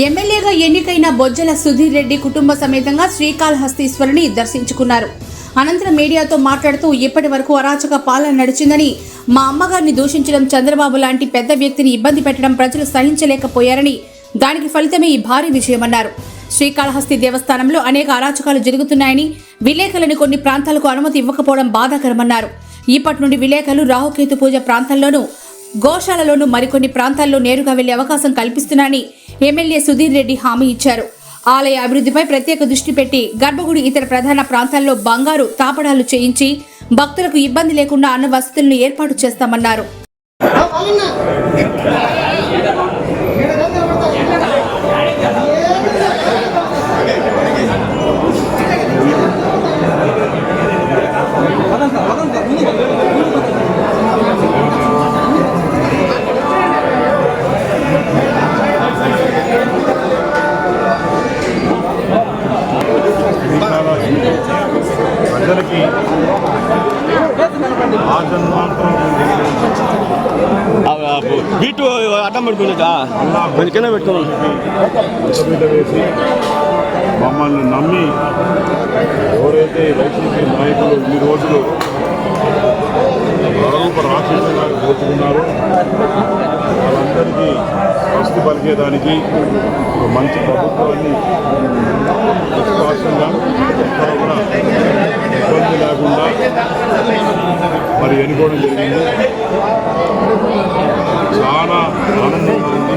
ఎమ్మెల్యేగా ఎన్నికైన బొజ్జల సుధీర్ రెడ్డి కుటుంబ సమేతంగా శ్రీకాళహస్తీశ్వరుని దర్శించుకున్నారు. అనంతరం మీడియాతో మాట్లాడుతూ ఇప్పటి వరకు అరాచక పాలన నడిచిందని మా అమ్మగారిని దూషించడం చంద్రబాబు లాంటి పెద్ద వ్యక్తిని ఇబ్బంది పెట్టడం ప్రజలు సహించలేకపోయారని దానికి ఫలితమే ఈ భారీ విజయమన్నారు. శ్రీకాళహస్తి దేవస్థానంలో అనేక అరాచకాలు జరుగుతున్నాయని విలేకరులను కొన్ని ప్రాంతాలకు అనుమతి ఇవ్వకపోవడం బాధాకరమన్నారు. ఇప్పటి నుండి విలేకరులు రాహుకేతు పూజ ప్రాంతాల్లోనూ గోశాలలోనూ మరికొన్ని ప్రాంతాల్లో నేరుగా వెళ్ళే అవకాశం కల్పిస్తున్నాయని ఎమ్మెల్యే సుధీర్ రెడ్డి హామీ ఇచ్చారు. ఆలయ అభివృద్ధిపై ప్రత్యేక దృష్టి పెట్టి గర్భగుడి ఇతర ప్రధాన ప్రాంతాల్లో బంగారు తాపడాలు చేయించి భక్తులకు ఇబ్బంది లేకుండా అన్న వసతులను ఏర్పాటు చేస్తామన్నారు. అడ్డం పెట్టుకునేదా కొంచెం పెట్టుకోవాలి మమ్మల్ని నమ్మి ఎవరైతే వైసీపీ నాయకులు ఈ రోజులు మరొక రాక్షసుగా పోతున్నారో వాళ్ళందరికీ వస్తు పలికేదానికి మంచి ప్రభుత్వాన్ని విశ్వాసంగా ఎక్కడ కూడా ఇబ్బంది లేకుండా మరి ఎన్నుకోవడం జరిగింది. చాలా ఆనందంగా ఉంది.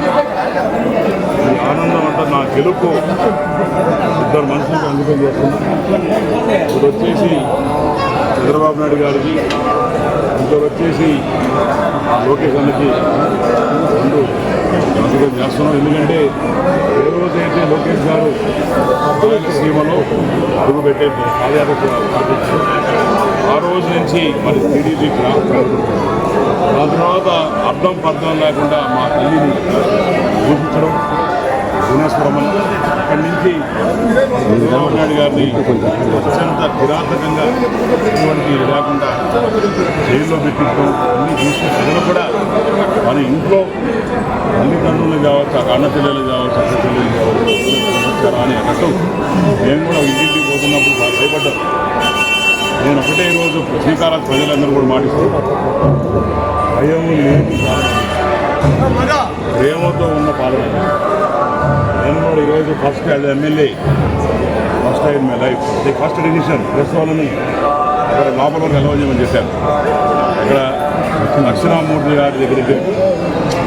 ఈ ఆనందం అంతా నా గెలుపు ఇద్దరు మనుషులకు అంకితం చేస్తుంది ఇప్పుడు వచ్చేసి చంద్రబాబు నాయుడు గారికి ఇంకొకరు వచ్చేసి లోకేష్ అన్నకి రెండు అంకితం చేస్తున్నాం. ఎందుకంటే ఏ రోజైతే లోకేష్ గారు రాయలసీమలో అడుగుపెట్టే పాదయాత్ర పాటించారు ఆ రోజు నుంచి మరి టీడీపీ ఆ తర్వాత అర్థం పర్థం లేకుండా మా తల్లిని చూపించడం గుణస్వరమని అక్కడి నుంచి చంద్రబాబు నాయుడు గారిని అత్యంత కిరాతకంగా ఇటువంటి లేకుండా జైల్లో పెట్టించడం అన్ని చూసి కూడా మన ఇంట్లో తల్లిదండ్రులు కావచ్చు ఆ అన్న కావచ్చు అక్క పిల్లలు కావచ్చు అని అన్నట్టు మేము కూడా ఇంటింటికి పోతున్నప్పుడు భయపడ్డాం. నేను ఒకటే రోజు శ్రీకాళ ప్రజలందరూ కూడా మాటిస్తూ భయం లేని ప్రేమతో ఉన్న పాలన. నేను కూడా ఈరోజు first as MLA first time my life the first decision press వాళ్ళని అక్కడ లోపల వరకు అలవ చేయమని చెప్పారు ఇక్కడ దక్షిణామూర్తి గారి దగ్గరికి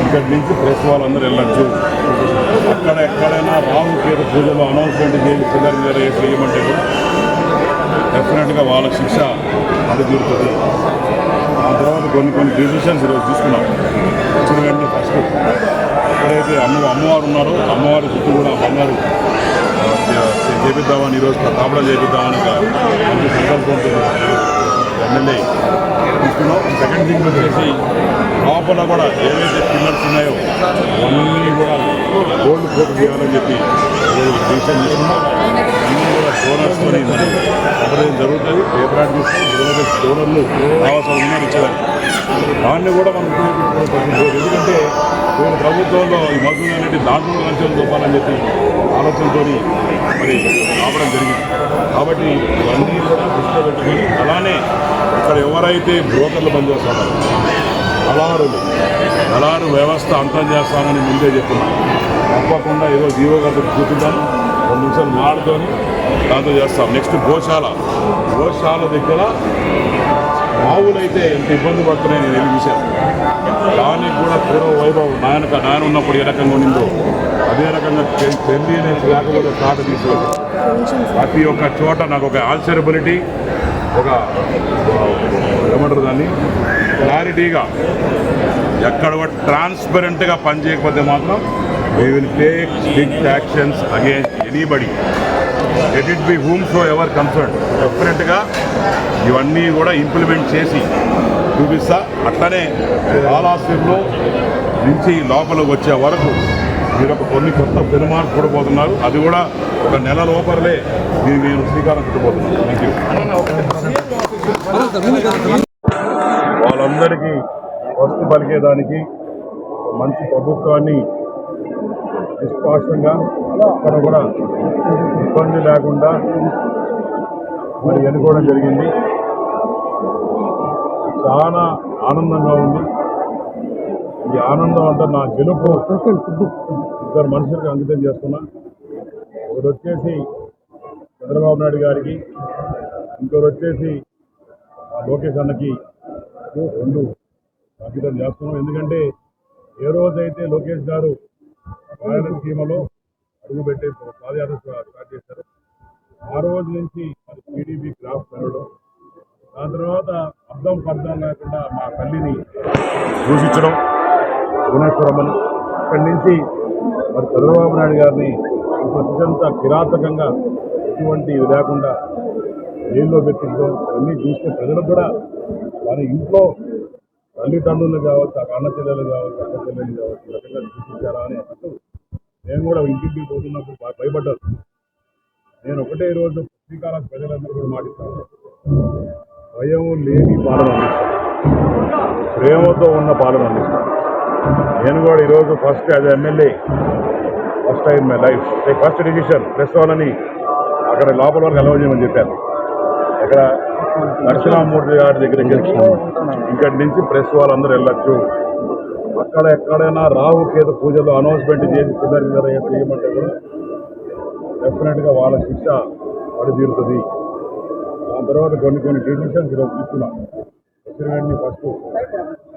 ఇక్కడి నుంచి ప్రెస్ వాళ్ళందరూ వెళ్ళచ్చు. అక్కడ ఎక్కడైనా రావు పేరు పూజలో అనౌన్స్మెంట్ చేసి పిల్లలు వేరే చేయమంటే కూడా డెఫినెట్గా వాళ్ళ శిక్ష అందుతీరుతుంది ఆ తర్వాత కొన్ని కొన్ని డిసిషన్స్ ఈరోజు తీసుకున్నాం. వచ్చిన వెంటనే ఫస్ట్ ఎక్కడైతే అమ్మ అమ్మవారు ఉన్నారో అమ్మవారి చుట్టూ కూడా అమ్మవారు చేపిద్దామని ఈరోజు తాపడం చేపిద్దామని ఒక మంచి సంకల్పంతో ఎమ్మెల్యే. తీసుకున్నాం. సెకండ్ థింగ్ వచ్చేసి లోపల కూడా ఏవైతే పిల్లర్స్ ఉన్నాయో అన్నీ కూడా గోల్డ్ కోట్ చేయాలని చెప్పి డిసిషన్ తీసుకున్నాం. అన్నీ కూడా డోనర్స్తో మనం అప్పుడు జరుగుతుంది? పేపర్ యాడ్ తీసుకొని డోనర్లు కావాల్సిన ఉన్నారు ఇచ్చేదాన్ని. దాన్ని కూడా మనం ఉపయోగించుకోవాలి ఎందుకంటే ఇప్పుడు ప్రభుత్వంలో ఈ మధులు అనేది దాంట్లో లంచాలు చూపాలని చెప్పి ఆలోచనతో మరి రావడం జరిగింది. కాబట్టి ఇవన్నీ కూడా దృష్టిలో పెట్టుకొని అలానే ఇక్కడ ఎవరైతే బ్రోకర్లు పనిచేస్తున్నారో దళారులు దళారు వ్యవస్థ అంతం చేస్తానని ముందే చెప్తున్నాను తప్పకుండా ఏదో జీవో గారితో చూపిద్దాం రెండు నిమిషాలు మాడుకొని దాంతో చేస్తాం. నెక్స్ట్ గోశాల. గోశాల దగ్గర ఆవులైతే ఎంత ఇబ్బంది పడుతున్నాయి నేను వెళ్ళి చూశాను. దానికి కూడా పూర్వ వైభవం నాయన నాయన ఉన్నప్పుడు ఏ రకంగా ఉండిందో అదే రకంగా పెళ్ళి అనేది లేకపోతే తాట తీసుకోవాలి ప్రతి ఒక్క చోట నాకు ఒక ఆన్సరబిలిటీ ఒక ఆ, కానీ క్లారిటీగా ఎక్కడ ట్రాన్స్పరెంట్గా పనిచేయకపోతే మాత్రం we will take big actions against anybody let it be whomsoever concern డెఫినెట్గా ఇవన్నీ కూడా ఇంప్లిమెంట్ చేసి చూపిస్తా. అట్లనే కాళాశ్రీలో నుంచి లోపలికి వచ్చే వరకు మీరు ఒక కొన్ని కొత్త పెనుమార్పు కూడబోతున్నారు అది కూడా ఒక నెల లోపలే మీరు మీరు శ్రీకారం చుట్టబోతున్నాను థ్యాంక్ యూ అందరికీ వస్తు పలికేదానికి మంచి ప్రభుత్వాన్ని నిష్పాక్షంగా అక్కడ కూడా ఇబ్బంది లేకుండా మరి ఎన్నుకోవడం జరిగింది. చాలా ఆనందంగా ఉంది. ఈ ఆనందం అంతా నా గెలుపు ఇద్దరు మనుషులకు అంకితం చేస్తున్నా. ఒకటి వచ్చేసి చంద్రబాబు నాయుడు గారికి ఇంకొకరు వచ్చేసి ఆ లోకేష్ అన్నకి రెండు అంకితం చేస్తున్నాం. ఎందుకంటే ఏ రోజైతే లోకేష్ గారు రాయల సీమలో అడుగు పెట్టే పాదయాత్ర స్టార్ట్ చేశారు ఆ రోజు నుంచి మరి టీడీపీ గ్రాఫ్ పెరగడం దాని తర్వాత అర్థం పర్థం లేకుండా మా తల్లిని దూషించడం భువనేశ్వరమ్మని అక్కడి నుంచి మరి చంద్రబాబు నాయుడు గారిని అత్యంత కిరాతకంగా ఎటువంటి లేకుండా జైల్లో పెట్టించడం అన్నీ చూస్తే ప్రజలకు కూడా కానీ ఇంట్లో తల్లిదండ్రులు కావచ్చు ఆ అన్న చెల్లెలు కావచ్చు అక్క చెల్లెలు కావచ్చు రకంగా చూపించారా అని అసలు నేను కూడా ఇంటింటికి పోతున్నప్పుడు బాగా భయపడ్డాను. నేను ఒకటే రోజు శ్రీకాళహం ప్రజలందరూ కూడా మాటిస్తాను భయం లేని పాలన ప్రేమతో ఉన్న పాలన అందిస్తాను. నేను కూడా ఈరోజు first as MLA first time my life first decision press వాళ్ళని అక్కడ లోపల వరకు అలవ్ చేయమని చెప్పాను. ఇక్కడ దక్షిణామూర్తి గారి దగ్గరికి ఇక్కడి నుంచి ప్రెస్ వాళ్ళందరూ వెళ్ళొచ్చు. అక్కడ ఎక్కడైనా రావు కేతు పూజలు అనౌన్స్మెంట్ చేసి చిల్లర చేయమంటే కూడా డెఫినెట్గా వాళ్ళ శిక్ష పడి తీరుతుంది దాని తర్వాత కొన్ని కొన్ని డెసిషన్స్ ఈరోజు తీసుకున్నాం. వచ్చిన ఫస్ట్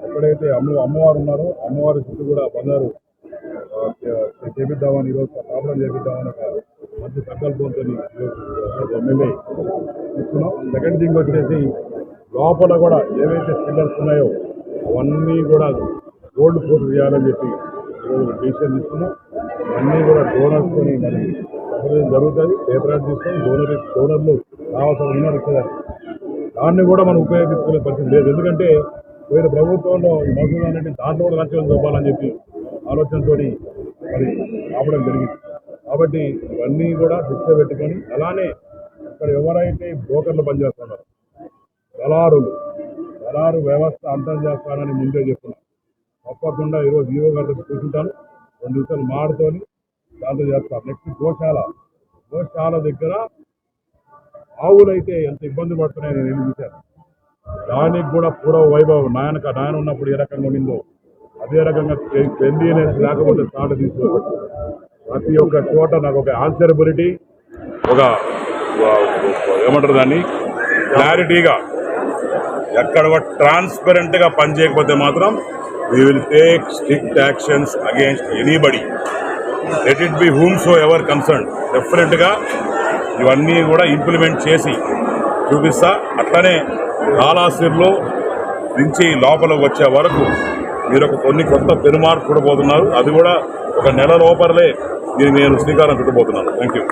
ఎక్కడైతే అమ్మ అమ్మవారు ఉన్నారో అమ్మవారి చుట్టూ కూడా బంగారు చేపిద్దామని ఈరోజు ప్రాబ్లం చేపిద్దామని ఒక మంచి సంకల్పంతో ఈరోజు ఎమ్మెల్యే తీసుకున్నాం సెకండ్ థింగ్ వచ్చేసి లోపల కూడా ఏవైతే స్పిల్లర్స్ ఉన్నాయో అవన్నీ కూడా గోల్డ్ పూర్తి చేయాలని చెప్పి ఈరోజు డిసిషన్ తీసుకున్నాం అన్నీ కూడా డోనర్స్ కొని మరి జరుగుతుంది. పేపర్ యాడ్ తీసుకొని డోనర్ డోనర్లు కావాల్సిన ఉన్నారు కదా దాన్ని కూడా మనం ఉపయోగించుకునే పరిస్థితి లేదు. ఎందుకంటే వేరే ప్రభుత్వంలో ఈ మసూద్ అనేది దాంట్లో కూడా లక్ష్యం చూపాలని చెప్పి ఆలోచనతో మరి రావడం జరిగింది. కాబట్టి ఇవన్నీ కూడా దృష్టిలో పెట్టుకొని అలానే ఇక్కడ ఎవరైతే బ్రోకర్లు పనిచేస్తున్నారో దళారులు దళారు వ్యవస్థ అంతం చేస్తానని ముందే చెప్తున్నాను తప్పకుండా ఈరోజు ఈవో గారితో కూర్చుంటాను. రెండు నిమిషాలు మాడుతోని దాంతో చేస్తాను. నెక్స్ట్ గోశాల. గోశాల దగ్గర ఆవులైతే ఎంత ఇబ్బంది పడుతున్నాయని నేను చూశాను. దానికి కూడా పూర్వ వైభవం. నాయనక నాయన ఉన్నప్పుడు ఏ రకంగా ఉండిందో అదే రకంగా క్లెన్లీనెస్ లేకపోతే స్టార్ట్ తీసుకోవచ్చు ప్రతి ఒక్క చోట నాకు ఒక ఆన్సరబిలిటీ ఒక ఏమంటారు దాన్ని? క్లారిటీగా ఎక్కడ ట్రాన్స్పరెంట్గా పనిచేయకపోతే మాత్రం we will take strict actions against anybody let it be whomsoever concern డెఫినెట్గా ఇవన్నీ కూడా ఇంప్లిమెంట్ చేసి చూపిస్తా. అట్లనే కాలాసిర్లో నుంచి లోపల వచ్చే వరకు మీరు ఒక కొన్ని కొత్త పెనుమార్పు చూడబోతున్నారు అది కూడా ఒక నెల లోపలే నేను శ్రీకారం చుట్టబోతున్నాను. Thank you